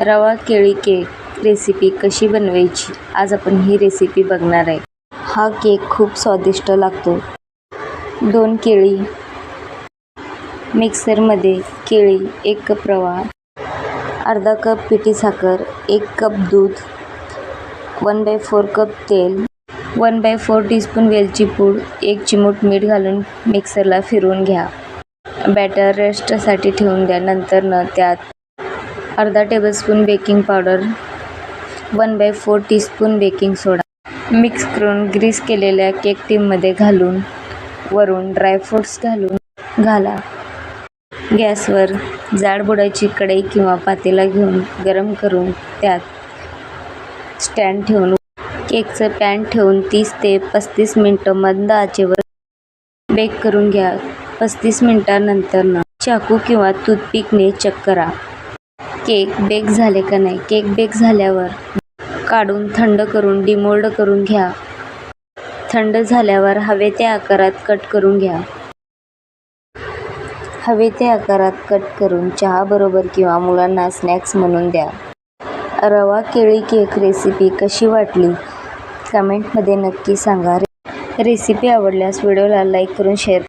रवा केळी cake. Recipe कशी बनवायची? आज आपण ही रेसिपी बघणार आहे. हा केक खूप स्वादिष्ट लागतो. दोन केळी. मिक्सरमध्ये केळी एक कप रवा अर्धा कप पिठी साखर एक कप दूध वन बाय फोर कप तेल वन बाय फोर टीस्पून वेलची पूड एक चिमूट मीठ घालून मिक्सरला फिरवून घ्या. बॅटर रेस्टसाठी ठेवून द्या. नंतर न त्यात अर्धा tablespoon baking powder one by four teaspoon baking soda. Mix करून ग्रीस केलेल्या केक टीममध्ये घालून वरून ड्रायफ्रूट्स घालून घाला. गॅसवर जाड बुडाची कढई किंवा पातेला घेऊन गरम करून त्यात स्टँड ठेवून केकचं पॅन ठेवून तीस ते पस्तीस मिनटं मंद आचेवर बेक करून घ्या. पस्तीस मिनटानंतर ना चाकू किंवा टूथपिकने चेक करा. केक बेक झाले का नाही? केक बेक झाल्यावर काढून थंड करून डिमोल्ड करून घ्या. थंड झाल्यावर हवे त्या आकारात कट करून घ्या. हवे त्या आकारात कट करून चहाबरोबर किंवा मुलांना स्नॅक्स म्हणून द्या. रवा केळी केक रेसिपी कशी वाटली? कमेंटमध्ये नक्की सांगा. रेसिपी आवडल्यास व्हिडिओला लाईक करून शेअर